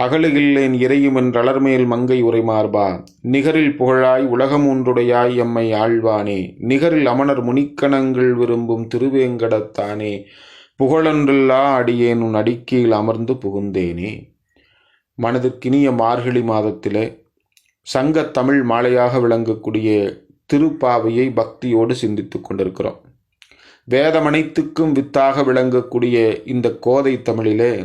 அகலுகில்லேன் இறையும் என்றளர்மேல் மங்கை உரைமார்பா. நிகரில் புகழாய் உலகமூன்றுடையாய் எம்மை ஆழ்வானே. நிகரில் அமணர் முனிக்கணங்கள் விரும்பும் திருவேங்கடத்தானே. புகழொன்றில்லா அடியேன் உன் அடிக்கீழ் அமர்ந்து புகுந்தேனே. மனதிற்கினிய மார்கழி மாதத்திலே சங்கத் தமிழ் மாலையாக விளங்கக்கூடிய திருப்பாவையை பக்தியோடு சிந்தித்துக் கொண்டிருக்கிறோம். வேதமனைத்துக்கும் வித்தாக விளங்கக்கூடிய இந்த கோதை தமிழிலே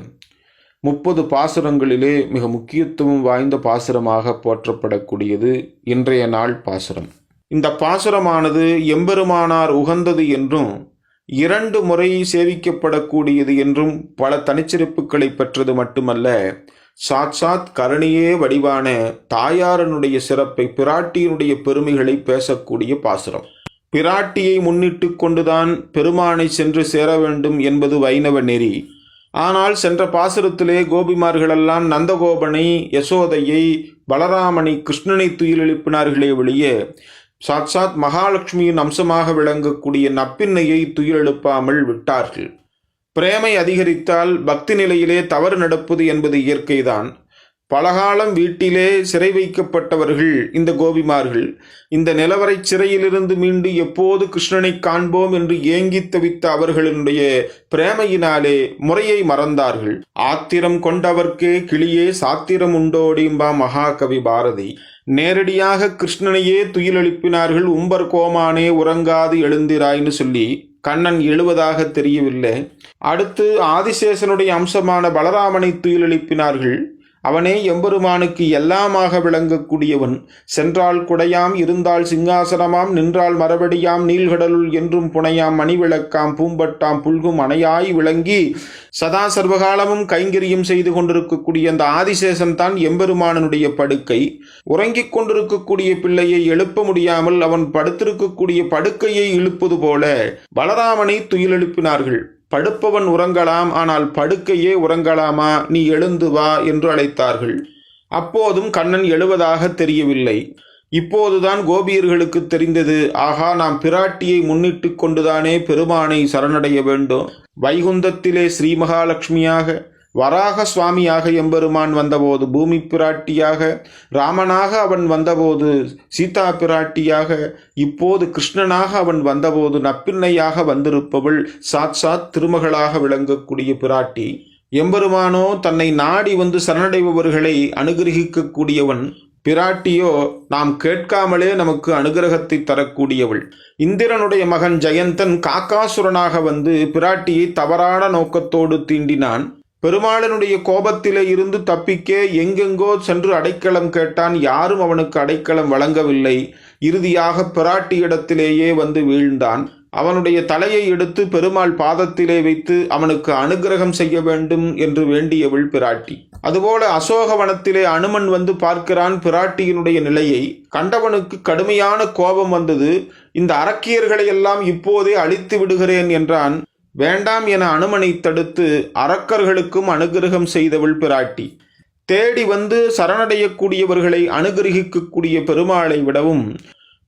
முப்பது பாசுரங்களிலே மிக முக்கியத்துவம் வாய்ந்த பாசுரமாக போற்றப்படக்கூடியது இன்றைய நாள் பாசுரம். இந்த பாசுரமானது எம்பெருமானார் உகந்தது என்றும் இரண்டு முறை சேவிக்கப்படக்கூடியது என்றும் பல தனிச்சிறப்புகளை பெற்றது மட்டுமல்ல சாட்சாத் கருணையே வடிவான தாயாரனுடைய சிறப்பை பிராட்டியினுடைய பெருமைகளை பேசக்கூடிய பாசுரம். பிராட்டியை முன்னிட்டு கொண்டுதான் பெருமானை சென்று சேர வேண்டும் என்பது வைணவ நெறி ஆனால் சென்ற பாசுரத்திலே கோபிமார்களெல்லாம் நந்தகோபனை யசோதையை பலராமனை கிருஷ்ணனை துயிலெழுப்பினார்களே வெளியே சாட்சாத் மகாலட்சுமியின் அம்சமாக விளங்கக்கூடிய நப்பின்னையை துயிலெழுப்பாமல் விட்டார்கள். பிரேமை அதிகரித்தால் பக்தி நிலையிலே தவறு நடப்பது என்பது இயற்கைதான். பலகாலம் வீட்டிலே சிறை வைக்கப்பட்டவர்கள் இந்த கோபிமார்கள். இந்த நிலவரை சிறையிலிருந்து மீண்டு எப்போது கிருஷ்ணனை காண்போம் என்று ஏங்கி தவித்த அவர்களினுடைய பிரேமையினாலே முறையை மறந்தார்கள். ஆத்திரம் கொண்டவர்க்கே கிளியே சாத்திரம் உண்டோடிம்பா மகாகவி பாரதி. நேரடியாக கிருஷ்ணனையே துயிலெழுப்பினார்கள் உம்பர் கோமானே உறங்காது எழுந்திராய்னு சொல்லி கண்ணன் எழுவதாக தெரியவில்லை. அடுத்து ஆதிசேஷனுடைய அம்சமான பலராமனை துயிலெழுப்பினார்கள் அவனே எம்பெருமானுக்கு எல்லாமாக விளங்கக்கூடியவன். சென்றால் குடையாம் இருந்தால் சிங்காசனமாம் நின்றால் மரபடியாம் நீள்கடலுள் என்றும் புனையாம் மணிவிளக்காம் பூம்பட்டாம் புல்கும் அணையாய் விளங்கி சதா சர்வகாலமும் கைங்கரியம் செய்து கொண்டிருக்கக்கூடிய அந்த ஆதிசேஷன் தான் எம்பெருமானனுடைய படுக்கை. உறங்கிக் கொண்டிருக்கக்கூடிய பிள்ளையை எழுப்ப முடியாமல் அவன் படுத்திருக்கக்கூடிய படுக்கையை இழுப்பது போல பலராமனை துயிலெழுப்பினார்கள். படுப்பவன் உறங்கலாம் ஆனால் படுக்கையே உறங்கலாமா? நீ எழுந்து வா என்று அழைத்தார்கள். அப்போதும் கண்ணன் எழுவதாக தெரியவில்லை. இப்போதுதான் கோபியர்களுக்கு தெரிந்தது. ஆகா நாம் பிராட்டியை முன்னிட்டு கொண்டுதானே பெருமானை சரணடைய வேண்டும்? வைகுந்தத்திலே ஸ்ரீமகாலட்சுமியாக வராக சுவாமியாக எம்பெருமான் வந்தபோது பூமி பிராட்டியாக ராமனாக அவன் வந்தபோது சீதா பிராட்டியாக இப்போது கிருஷ்ணனாக அவன் வந்தபோது நப்பின்னையாக வந்திருப்பவள் சாத் சாத் திருமகளாக விளங்கக்கூடிய பிராட்டி. எம்பெருமானோ தன்னை நாடி வந்து சரணடைபவர்களை அனுகிரகிக்கக்கூடியவன் பிராட்டியோ நாம் கேட்காமலே நமக்கு அனுகிரகத்தை தரக்கூடியவள். இந்திரனுடைய மகன் ஜெயந்தன் காக்காசுரனாக வந்து பிராட்டியை தவறான நோக்கத்தோடு தீண்டினான். பெருமாளனுடைய கோபத்திலே இருந்து தப்பிக்க எங்கெங்கோ சென்று அடைக்கலம் கேட்டான். யாரும் அவனுக்கு அடைக்கலம் வழங்கவில்லை. இறுதியாக பிராட்டியிடத்திலேயே வந்து வீழ்ந்தான். அவனுடைய தலையை எடுத்து பெருமாள் பாதத்திலே வைத்து அவனுக்கு அனுகிரகம் செய்ய வேண்டும் என்று வேண்டியவள் பிராட்டி. அதுபோல அசோகவனத்திலே அனுமன் வந்து பார்க்கிறான் பிராட்டியினுடைய நிலையை. கண்டவனுக்கு கடுமையான கோபம் வந்தது. இந்த அரக்கியர்களை எல்லாம் இப்போதே அழித்து விடுகிறேன் என்றான். வேண்டாம் என அனுமனை தடுத்து அரக்கர்களுக்கும் அனுகிரகம் செய்தவள் பிராட்டி. தேடி வந்து சரணடையக்கூடியவர்களை அனுகிரகிக்கக்கூடிய பெருமாளை விடவும்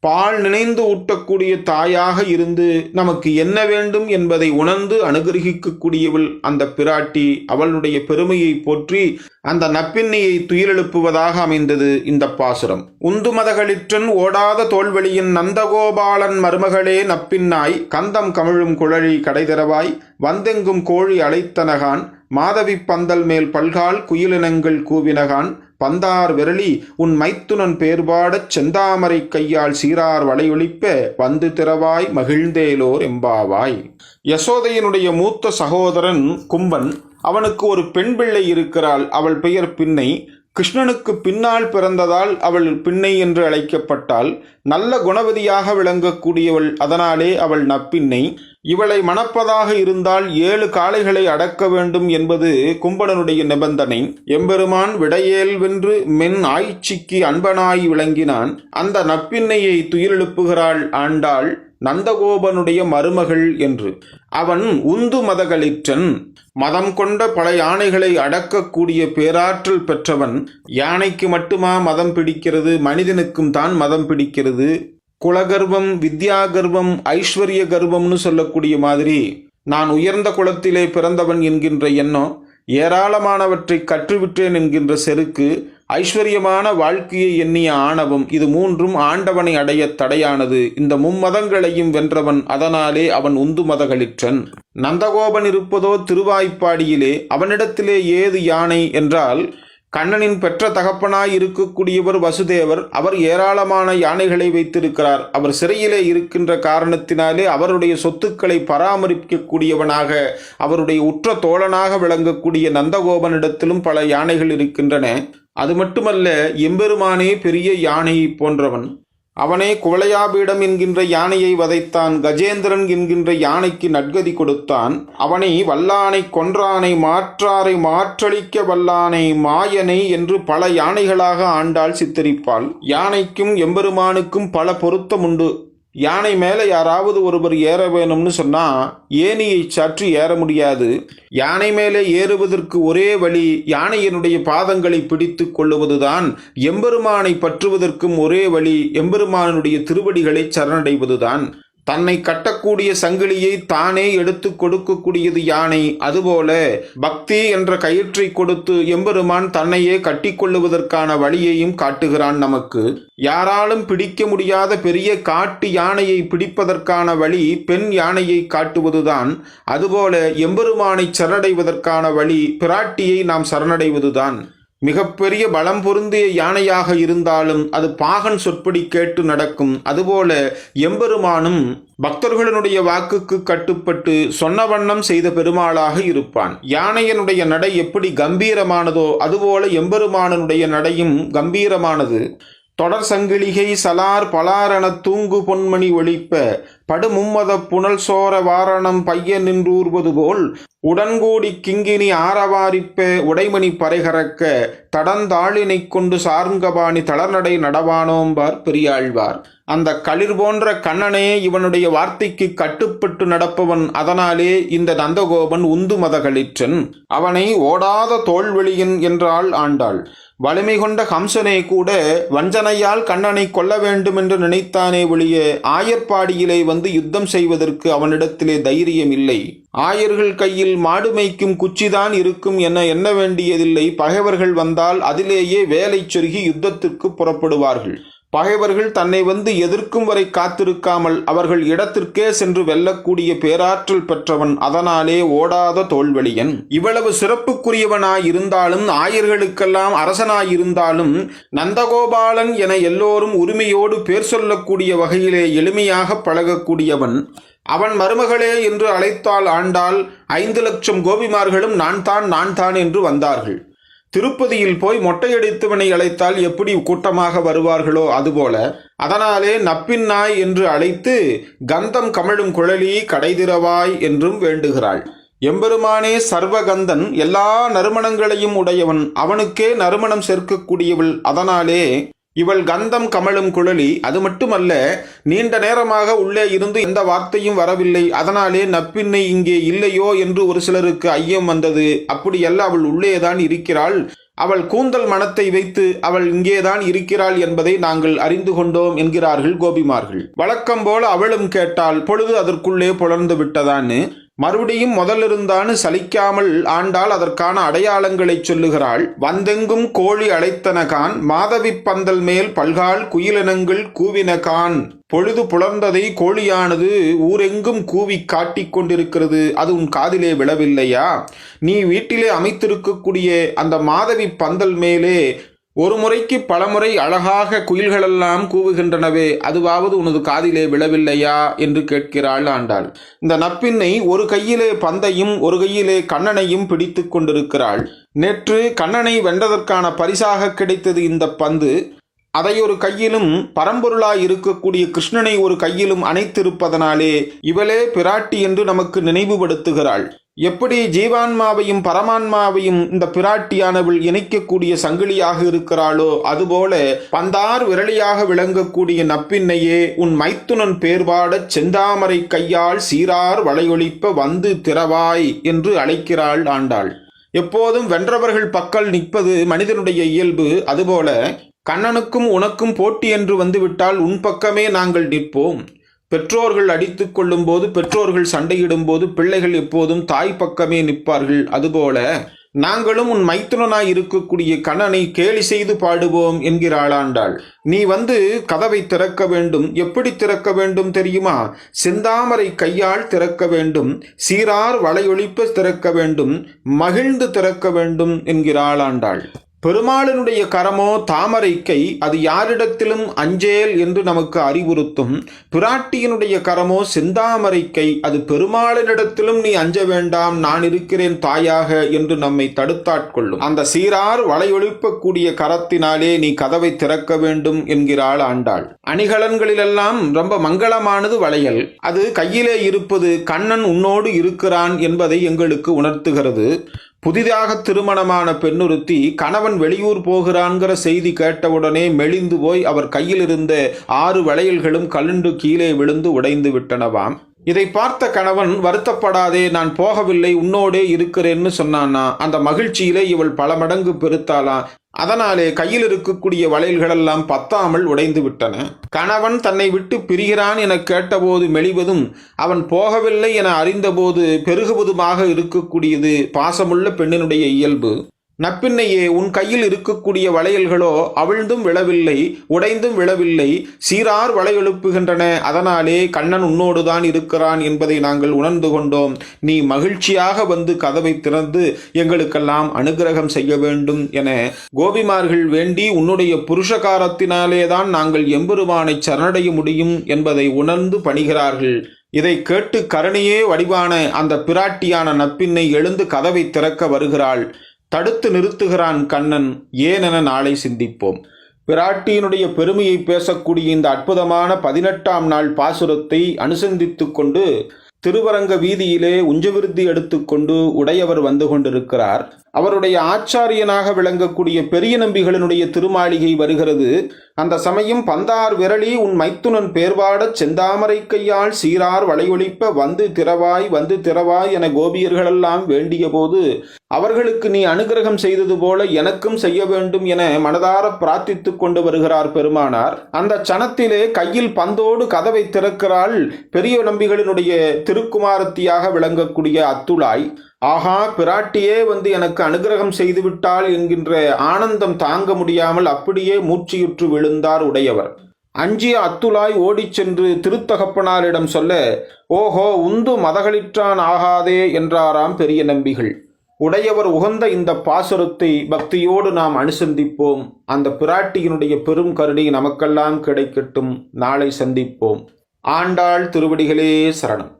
பால் நினைந்து ஊட்டக்கூடிய தாயாக இருந்து நமக்கு என்ன வேண்டும் என்பதை உணர்ந்து அனுகிரகிக்கக்கூடியவள் அந்த பிராட்டி. அவளுடைய பெருமையை போற்றி அந்த நப்பின்னியை துயிலெழுப்புவதாக அமைந்தது இந்த பாசுரம். உந்துமதகளிற்றன் ஓடாத தோல்வெளியின் நந்தகோபாலன் மருமகளே நப்பின்னாய் கந்தம் கமிழும் குழலி கடைதரவாய் வந்தெங்கும் கோழி அழைத்தனகான் மாதவி பந்தல் மேல் பல்கால் குயிலினங்கள் கூவினகான் பந்தார் விரலி உன் மைத்துனன் பேர்பாடச் செந்தாமரை கையால் சீரார் வளையொழிப்ப வந்து திறவாய் மகிழ்ந்தேலோர் எம்பாவாய். யசோதையனுடைய மூத்த சகோதரன் கும்பன் அவனுக்கு ஒரு பெண் பிள்ளை இருக்கிறாள். அவள் பெயர் பின்னை கிருஷ்ணனுக்கு பின்னால் பிறந்ததால் அவள் பின்னை என்று அழைக்கப்பட்டாள். நல்ல குணவதியாக விளங்கக்கூடியவள் அதனாலே அவள் நப்பின்னை. இவளை மணப்பதாக இருந்தால் ஏழு காளைகளை அடக்க வேண்டும் என்பது கும்பனனுடைய நிபந்தனை. எம்பெருமான் விடையேல் வென்று மென் ஆய்ச்சிக்கு அன்பனாய் விளங்கினான். அந்த நப்பின்னையை துயிலெழுப்புகிறாள் ஆண்டாள். நந்தகோபனுடைய மருமகள் என்று. அவன் உந்து மதகளிற்றன். மதம் கொண்ட பல யானைகளை அடக்கக்கூடிய பேராற்றல் பெற்றவன். யானைக்கு மட்டுமா மதம் பிடிக்கிறது? மனிதனுக்கும் தான் மதம் பிடிக்கிறது? குலகர்வம் வித்யா கர்வம் ஐஸ்வர்ய கர்வம்னு சொல்லக்கூடிய மாதிரி. நான் உயர்ந்த குலத்திலே பிறந்தவன் என்கின்ற எண்ணம் ஏராளமானவற்றை கற்றுவிட்டேன் என்கின்ற செருக்கு ஐஸ்வர்யமான வாழ்க்கையை எண்ணிய ஆணவம் இது மூன்றும் ஆண்டவனை அடைய தடையானது. இந்த மும்மதங்களையும் வென்றவன் அதனாலே அவன் உந்து மதகளிற்றன். நந்தகோபன் இருப்பதோ திருவாய்ப்பாடியிலே அவனிடத்திலே ஏது யானை என்றால் கண்ணனின் பெற்ற தகப்பனாய் இருக்கக்கூடியவர் வசுதேவர் அவர் ஏராளமான யானைகளை வைத்திருக்கிறார். அவர் சிறையிலே இருக்கின்ற காரணத்தினாலே அவருடைய சொத்துக்களை பராமரிக்கக்கூடியவனாக அவருடைய உற்ற தோழனாக விளங்கக்கூடிய நந்தகோபனிடத்திலும் பல யானைகள் இருக்கின்றன. அது மட்டுமல்ல எம்பெருமானே பெரிய யானை போன்றவன். அவனே குவளையாபீடம் என்கின்ற யானையை வதைத்தான் கஜேந்திரன் என்கின்ற யானைக்கு நட்கதி கொடுத்தான். அவனை வல்லானை கொன்றானை மாற்றாரை மாற்றளிக்க வல்லானை மாயனை என்று பல யானைகளாக ஆண்டாள் சித்தரிப்பாள். யானைக்கும் எம்பெருமானுக்கும் பல பொருத்தம் உண்டு யானை மேலே யாராவது ஒருவர் ஏற வேணும்னு சொன்னால் ஏணியை சற்று ஏற முடியாது. யானை மேலே ஏறுவதற்கு ஒரே வழி யானையினுடைய பாதங்களை பிடித்து கொள்ளுவதுதான். எம்பெருமானை பற்றுவதற்கும் ஒரே வழி எம்பெருமானுடைய திருவடிகளை சரணடைவதுதான். தன்னை கட்டக்கூடிய சங்கிலியை தானே எடுத்து கொடுக்கக்கூடியது யானை. அதுபோல பக்தி என்ற கயிற்றை கொடுத்து எம்பெருமான் தன்னையே கட்டிக்கொள்ளுவதற்கான வழியையும் காட்டுகிறான் நமக்கு. யாராலும் பிடிக்க முடியாத பெரிய காட்டு யானையை பிடிப்பதற்கான வழி பெண் யானையை காட்டுவதுதான். அதுபோல எம்பெருமானை சரணடைவதற்கான வழி பிராட்டியை நாம் சரணடைவதுதான். மிகப்பெரிய பலம் பொருந்திய யானையாக இருந்தாலும் அது பாகன் சொற்படி கேட்டு நடக்கும். அதுபோல எம்பெருமானும் பக்தர்களுடைய வாக்குக்கு கட்டுப்பட்டு சொன்ன வண்ணம் செய்த பெருமாளாக இருப்பான். யானையனுடைய நடை எப்படி கம்பீரமானதோ அதுபோல எம்பெருமானனுடைய நடையும் கம்பீரமானது. தொடர் சங்கிலிகை சலார் பலாரென தூங்கு பொன்மணி ஒழிப்ப படுமும்மத புனல் சோர வாரணம் பைய நின்றூர்வது போல் உடன்கூடி கிங்கினி ஆரவாரிப்ப உடைமணி பறைகறக்க தடந்தாளினைக் கொண்டு சார்ங்கபாணி தளர்நடை நடவானோம்பார் பெரியாழ்வார். அந்த களிர் போன்ற கண்ணனே இவனுடைய வார்த்தைக்கு கட்டுப்பட்டு நடப்பவன் அதனாலே இந்த நந்தகோபன் உந்து மதகளிற்றன். அவனை ஓடாத தோல்வெளியன் என்றாள் ஆண்டாள். வலிமை கொண்ட ஹம்சனே கூட வஞ்சனையால் கண்ணனை கொல்ல வேண்டும் என்று நினைத்தானே ஒழிய ஆயர்பாடியிலே வந்து யுத்தம் செய்வதற்கு அவனிடத்திலே தைரியம் இல்லை ஆயர்கள் கையில் மாடு மேய்க்கும் குச்சிதான் இருக்கும் என எண்ண வேண்டியதில்லை. பகைவர்கள் வந்தால் அதிலேயே வேலை சொருகி யுத்தத்திற்கு புறப்படுவார்கள். பகைவர்கள் தன்னை வந்து எதிர்க்கும் வரை காத்திருக்காமல் அவர்கள் இடத்திற்கே சென்று வெல்லக்கூடிய பேராற்றல் பெற்றவன் அதனாலே ஓடாத தோல்வெளியன். இவ்வளவு சிறப்புக்குரியவனாயிருந்தாலும் ஆயர்களுக்கெல்லாம் அரசனாயிருந்தாலும் நந்தகோபாலன் என எல்லோரும் உரிமையோடு பேர் சொல்லக்கூடிய வகையிலே எளிமையாக பழகக்கூடியவன். அவன் மருமகளே என்று அழைத்தால் ஆண்டால் ஐந்து லட்சம் கோபிமார்களும் நான் தான் நான் தான் என்று வந்தார்கள். திருப்பதியில் போய் மொட்டையடித்தவனை அழைத்தால் எப்படி கூட்டமாக வருவார்களோ அதுபோல அதனாலே நப்பின் நாய் என்று அழைத்து கந்தம் கமழும் குழலி கடைதிரவாய் என்றும் வேண்டுகிறாள். எம்பெருமானே சர்வகந்தன் எல்லா நறுமணங்களையும் உடையவன். அவனுக்கே நறுமணம் சேர்க்கக்கூடியவள். அதனாலே இவள் கந்தம் கமழும் குழலி. அது மட்டுமல்ல நீண்ட நேரமாக உள்ளே இருந்து எந்த வார்த்தையும் வரவில்லை. அதனாலே நப்பின்னை இங்கே இல்லையோ என்று ஒரு சிலருக்கு ஐயம் வந்தது. அப்படியல்ல அவள் உள்ளேதான் இருக்கிறாள். அவள் கூந்தல் மனத்தை வைத்து அவள் இங்கேதான் இருக்கிறாள் என்பதை நாங்கள் அறிந்து கொண்டோம் என்கிறார்கள் கோபிமார்கள். வழக்கம் போல அவளும் கேட்டாள் பொழுது அதற்குள்ளே புலர்ந்து விட்டதான்னு? மறுபடியும் முதலிருந்தான்னு சலிக்காமல் ஆண்டாள் அதற்கான அடையாளங்களை சொல்லுகிறாள். வந்தெங்கும் கோழி அழைத்தனகான் மாதவி பந்தல் மேல் பல்கால் குயிலினங்கள் கூவினகான் பொழுது புலர்ந்ததை கோழியானது ஊரெங்கும் கூவி காட்டிக் கொண்டிருக்கிறது. அது உன் காதிலே விழவில்லையா? நீ வீட்டிலே அமைத்திருக்கக்கூடிய அந்த மாதவி பந்தல் மேலே ஒரு முறைக்கு பலமுறை அழகாக குயில்களெல்லாம் கூவுகின்றனவே அதுவாவது உனது காதிலே விழவில்லையா? என்று கேட்கிறாள் ஆண்டாள். இந்த நப்பின்னை ஒரு கையிலே பந்தையும் ஒரு கையிலே கண்ணனையும் பிடித்து கொண்டிருக்கிறாள். நேற்று கண்ணனை வென்றதற்கான பரிசாக கிடைத்தது இந்த பந்து. அதை ஒரு கையிலும் பரம்பொருளாய் இருக்கக்கூடிய கிருஷ்ணனை ஒரு கையிலும் அணைத்திருப்பதனாலே இவளே பிராட்டி என்று நமக்கு நினைவுபடுத்துகிறாள். எப்படி ஜீவான்மாவையும் பரமான்மாவையும் இந்த பிராட்டியானவள் இணைக்கக்கூடிய சங்கிலியாக இருக்கிறாளோ அதுபோல பந்தார் விரலியாக விளங்கக்கூடிய நப்பின்னையே உன் மைத்துனன் பேர்பாடச் செந்தாமரை கையால் சீரார் வளையொழிப்ப வந்து திறவாய் என்று அழைக்கிறாள் ஆண்டாள். எப்போதும் வென்றவர்கள் பக்கல் நிற்பது மனிதனுடைய இயல்பு. அதுபோல கண்ணனுக்கும் உனக்கும் போட்டி என்று வந்துவிட்டால் உன் பக்கமே நாங்கள் நிற்போம். பெற்றோர்கள் அடித்துக் கொள்ளும்போது பெற்றோர்கள் சண்டையிடும் போது பிள்ளைகள் எப்போதும் தாய் பக்கமே நிற்பார்கள். அதுபோல நாங்களும் உன் மைத்துனனாய் இருக்கக்கூடிய கண்ணனை கேலி செய்து பாடுவோம் என்கிறாளாண்டாள். நீ வந்து கதவை திறக்க வேண்டும். எப்படி திறக்க வேண்டும் தெரியுமா? செந்தாமரை கையால் திறக்க வேண்டும். சீரார் வளையொலிப்ப திறக்க வேண்டும். மகிழ்ந்து திறக்க வேண்டும் என்கிறாளாண்டாள். பெருமாளினுடைய கரமோ தாமரை கை அது யாரிடத்திலும் அஞ்சேல் என்று நமக்கு அறிவுறுத்தும். பிராட்டியினுடைய கரமோ செந்தாமரை கை அது பெருமாளினிடத்திலும் நீ அஞ்ச வேண்டாம் நான் இருக்கிறேன் தாயாக என்று நம்மை தடுத்தாட்கொள்ளும். அந்த சீரார் வளையொழிப்பக்கூடிய கரத்தினாலே நீ கதவை திறக்க வேண்டும் என்கிறாள் ஆண்டாள். அணிகலன்களிலெல்லாம் ரொம்ப மங்களமானது வளையல். அது கையிலே இருப்பது கண்ணன் உன்னோடு இருக்கிறான் என்பதை எங்களுக்கு உணர்த்துகிறது. புதிதாக திருமணமான பெண்ணுறுத்தி கணவன் வெளியூர் போகிறான்கிற செய்தி கேட்டவுடனே மெலிந்து போய் அவர் கையில் இருந்த ஆறு வளையல்களும் கலுண்டு கீழே விழுந்து உடைந்து விட்டனவாம். இதை பார்த்த கணவன் வருத்தப்படாதே நான் போகவில்லை உன்னோடே இருக்கிறேன்னு சொன்னானா? அந்த மகிழ்ச்சியிலே இவள் பல மடங்கு பெருத்தாளாம் அதனாலே கையில் இருக்கக்கூடிய வளையல்களெல்லாம் பத்தாமல் உடைந்து விட்டன. கணவன் தன்னை விட்டு பிரிகிறான் என கேட்டபோது மெலிவதும் அவன் போகவில்லை என அறிந்தபோது பெருகுவதுமாக இருக்கக்கூடியது பாசமுள்ள பெண்ணினுடைய இயல்பு. நப்பின்னையே உன் கையில் இருக்கக்கூடிய வளையல்களோ அவிழ்ந்தும் விழவில்லை உடைந்தும் விழவில்லை. சீரார் வளையெழுப்புகின்றன அதனாலே கண்ணன் உன்னோடுதான் இருக்கிறான் என்பதை நாங்கள் உணர்ந்து கொண்டோம். நீ மகிழ்ச்சியாக வந்து கதவை திறந்து எங்களுக்கெல்லாம் அனுகிரகம் செய்ய வேண்டும் என கோபிமார்கள் வேண்டி உன்னுடைய புருஷகாரத்தினாலேதான் நாங்கள் எம்பெருமானை சரணடைய முடியும் என்பதை உணர்ந்து பணிகிறார்கள். இதை கேட்டு கருணையே வடிவான அந்த பிராட்டியான நப்பின்னை எழுந்து கதவை திறக்க வருகிறாள். தடுத்து நிறுத்துகிறான் கண்ணன் ஏனென நாளை சிந்திப்போம். பிராட்டியினுடைய பெருமையை பேசக்கூடிய இந்த அற்புதமான பதினெட்டாம் நாள் பாசுரத்தை அனுசந்தித்து கொண்டு திருவரங்க வீதியிலே உஞ்சவிருத்தி எடுத்துக்கொண்டு உடையவர் வந்து கொண்டிருக்கிறார். அவருடைய ஆச்சாரியனாக விளங்கக்கூடிய பெரிய நம்பிகளினுடைய திருமாளிகை வருகிறது. அந்த சமயம் பந்தார் விரலி உன் மைத்துனன் பேர்பாடச் செந்தாமரை கையால் சீரார் வளையொலிப்ப வந்து திறவாய் வந்து திறவாய் என கோபியர்களெல்லாம் வேண்டிய போது அவர்களுக்கு நீ அனுகிரகம் செய்தது போல எனக்கும் செய்ய வேண்டும் என மனதார பிரார்த்தித்துக் கொண்டு வருகிறார் பெருமானார். அந்த சனத்திலே கையில் பந்தோடு கதவை திறக்கிறாள் பெரிய நம்பிகளினுடைய திருக்குமாரத்தியாக விளங்கக்கூடிய அத்துளாய். ஆஹா பிராட்டியே வந்து எனக்கு அனுகிரகம் செய்துவிட்டாள் என்கின்ற ஆனந்தம் தாங்க முடியாமல் அப்படியே மூச்சியுற்று விழுந்தார் உடையவர். அஞ்சிய அத்துலாய் ஓடிச் சென்று திருத்தகப்பனாரிடம் சொல்ல ஓஹோ உந்து மதகளிற்றான் ஆகாதே என்றாராம் பெரிய நம்பிகள். உடையவர் உகந்த இந்த பாசுரத்தை பக்தியோடு நாம் அனுசந்திப்போம். அந்த பிராட்டியினுடைய பெரும் கருணை நமக்கெல்லாம் கிடைக்கட்டும். நாளை சந்திப்போம். ஆண்டாள் திருவடிகளே சரணம்.